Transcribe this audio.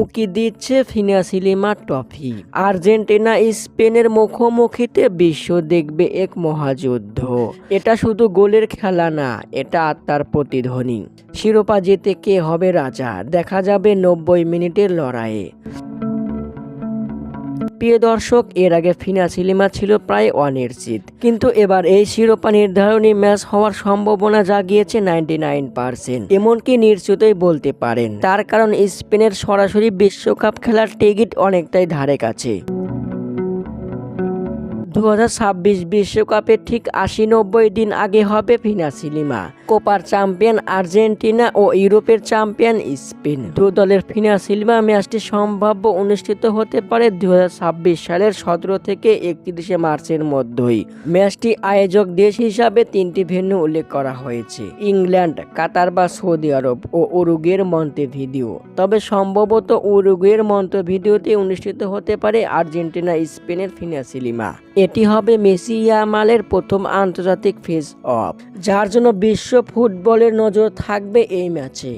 উকি দিচ্ছে ফিনাসিলিমা trophy. Argentina স্পেনের মুখোমুখিতে বিশ্ব দেখবে এক মহাযুদ্ধ। এটা শুধু গোলের খেলা না, এটা আত্মার প্রতিধ্বনি। শিরোপা জেতে কে হবে রাজা? দেখা যাবে নব্বই মিনিটের লড়াইয়ে। প্রিয় দর্শক, এর আগে ফিনা সিলিমা ছিল প্রায় অনিশ্চিত। কিন্তু এবার এই শিরোপা নির্ধারণী ম্যাচ হওয়ার সম্ভাবনা জাগিয়েছে নাইনটি নাইন পার্সেন্ট। এমনকি নিশ্চিতই বলতে পারেন। তার কারণ স্পেনের সরাসরি বিশ্বকাপ খেলার টিকিট অনেকটাই ধারে কাছে। দু বিশ্বকাপের ঠিক আশি নব্বই দিন আগে হবে ফিনাসিলিমা কোপার চ্যাম্পিয়ন আর্জেন্টিনা ও ইউরোপের চ্যাম্পিয়ন স্পেন। দু দলের ফিনাসিলিমা ম্যাচটি সম্ভাব্য অনুষ্ঠিত হতে পারে দু হাজার ছাব্বিশ সালের সতেরো থেকে একত্রিশে মার্চের মধ্যেই। ম্যাচটি আয়োজক দেশ হিসাবে তিনটি ভেন্যু উল্লেখ করা হয়েছে, ইংল্যান্ড, কাতার বা সৌদি আরব ও উরুগুয়ের মন্তেভিডিও তবে সম্ভবত উরুগুয়ের মন্তেভিডিওতে অনুষ্ঠিত হতে পারে আর্জেন্টিনা স্পেনের ফিনাসিলিমা এটি হবে মেসি ইয়ামালের প্রথম আন্তর্জাতিক ফেস অফ যার জন্য বিশ্ব ফুটবলের নজর থাকবে এই ম্যাচে।